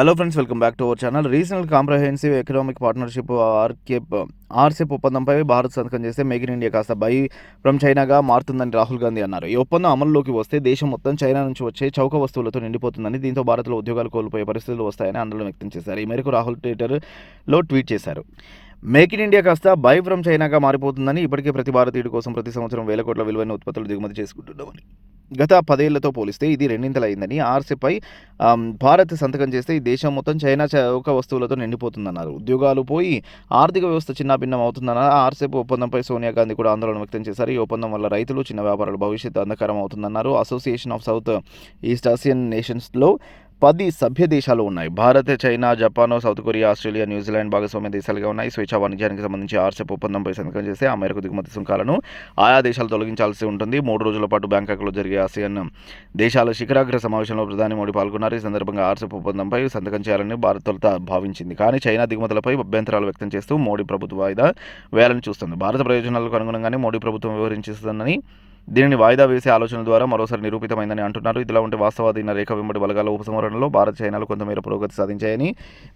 Hello friends welcome back to our channel regional comprehensive economic partnership RK RCEP ఒప్పందంపై భారత్ సంతకం చేస్తే make in India కాస్త buy from చైనాగా మారుతుందని రాహుల్ గాంధీ అన్నారు. ఈ ఒప్పందం అమల్లోకి వస్తే దేశం మొత్తం చైనా నుంచి వచ్చే చౌక వస్తువులతో నిండిపోతుందని దీంతో భారత్లో ఉద్యోగాలు కోల్పోయే పరిస్థితులు వస్తాయని ఆందోళన వ్యక్తం చేశారు. ఈ మేరకు రాహుల్ ట్విట్టర్లో ట్వీట్ చేశారు. మేక్ ఇన్ ఇండియా కాస్త బై ఫ్రమ్ చైనాగా మారిపోతుందని ఇప్పటికే ప్రతి భారతీయుడి కోసం ప్రతి సంవత్సరం వేల కోట్ల విలువైన ఉత్పత్తులు దిగుమతి చేసుకుంటున్నామని. గత పదేళ్ళతో పోలిస్తే ఇది రెండింతలైందని ఆర్సీపై భారత్ సంతకం చేస్తే ఈ దేశం మొత్తం చైనా చౌక వస్తువులతో నిండిపోతుందన్నారు. ఉద్యోగాలు పోయి ఆర్థిక వ్యవస్థ చిన్నాభిన్నం అవుతుందన్నారు ఆర్సీపీ ఒప్పందంపై సోనియా గాంధీ కూడా ఆందోళన వ్యక్తం చేశారు. ఈ ఒప్పందం వల్ల రైతులు చిన్న వ్యాపారుల భవిష్యత్తు అంధకారం అవుతుందన్నారు. Association of south east Asian నేషన్స్లో పది సభ్య దేశాలు ఉన్నాయి. Bharat China Japan south Korea Australia New Zealand భాగస్వామ్య దేశాలుగా ఉన్నాయి. స్వేచ్ఛ వాణిజ్యానికి సంబంధించి ఆర్సెప్ ఒప్పందంపై సంతకం చేస్తే ఆ మేరకు దిగుమతి సుంకాలను ఆయా దేశాలు తొలగించాల్సి ఉంటుంది. మూడు రోజుల పాటు బ్యాంకాక్లో జరిగే ఆసియన్ దేశాల శిఖరాగ్ర సమావేశంలో ప్రధాని మోడీ పాల్గొన్నారు. ఈ సందర్భంగా ఆర్సెప్ ఒప్పందంపై సంతకం చేయాలని భారత్ తొలుత భావించింది. కానీ చైనా దిగుమతులపై అభ్యంతరాలు వ్యక్తం చేస్తూ మోడీ ప్రభుత్వ వాయిదా వేయాలని చూస్తుంది. భారత ప్రయోజనాలకు అనుగుణంగానే మోడీ ప్రభుత్వం వివరించిస్తుందని దీనిని వాయిదా వేసే ఆలోచన ద్వారా మరోసారి నిరూపితమైందని అంటున్నారు. ఇదిలా ఉంటే వాస్తవాధీన రేఖ వెంబడి బలగాల ఉపసంహరణలో భారత్ చైనాలు కొంతమేర పురోగతి సాధించాయని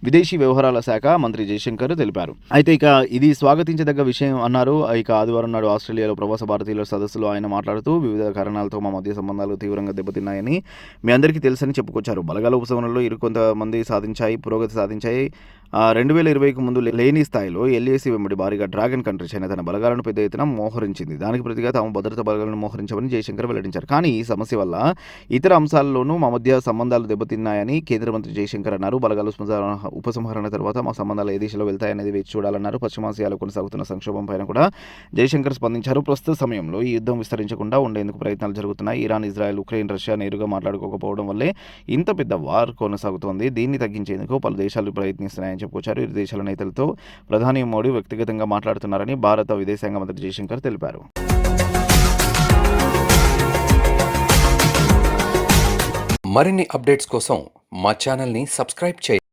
విదేశీ వ్యవహారాల శాఖ మంత్రి జయశంకర్ తెలిపారు. అయితే ఇక ఇది స్వాగతించదగ్గ విషయం అన్నారు. ఇక ఆదివారం నాడు ఆస్ట్రేలియాలో ప్రవాస భారతీయుల సదస్సులో ఆయన మాట్లాడుతూ వివిధ కారణాలతో మా మధ్య సంబంధాలు తీవ్రంగా దెబ్బతిన్నాయని మీ అందరికీ తెలుసని చెప్పుకొచ్చారు. బలగాల ఉపసంహరణలో ఇరు కొంతమంది సాధించాయి పురోగతి సాధించాయి. రెండు వేల ఇరవైకి ముందు లేని స్థాయిలో ఎల్ఏసీ వెంబడి భారీగా డ్రాగన్ కంట్రీ చైనా తన బలగాలను పెద్ద ఎత్తున మోహరించింది. దానికి ప్రతిగా తాము భద్రతా బలగాలను మోహరించమని జయశంకర్ వెల్లడించారు. కానీ ఈ సమస్య వల్ల ఇతర అంశాల్లోనూ మా మధ్య సంబంధాలు దెబ్బతిన్నాయని కేంద్ర మంత్రి జయశంకర్ అన్నారు. బలగాలు ఉపసంహరణ తర్వాత మా సంబంధాలు ఏ దిశలో వెళ్తాయనేది వేచి చూడాలన్నారు. పశ్చిమాసియాలో కొనసాగుతున్న సంక్షోభం పైన కూడా జయశంకర్ స్పందించారు. ప్రస్తుత సమయంలో ఈ యుద్ధం విస్తరించకుండా ఉండేందుకు ప్రయత్నాలు జరుగుతున్నాయి. ఇరాన్ ఇజ్రాయెల్ ఉక్రెయిన్ రష్యా నేరుగా మాట్లాడుకోకపోవడం వల్లే ఇంత పెద్ద వార్ కొనసాగుతోంది. దీన్ని తగ్గించేందుకు పలు దేశాలు ప్రయత్నిస్తున్నాయని చెప్పుకొచ్చారు. ఇరు దేశాల నేతలతో ప్రధాని మోడీ వ్యక్తిగతంగా మాట్లాడుతున్నారని భారత విదేశాంగ మంత్రి జయశంకర్ తెలిపారు. మరిన్ని అప్డేట్స్ కోసం మా ఛానల్ని సబ్స్క్రైబ్ చేయండి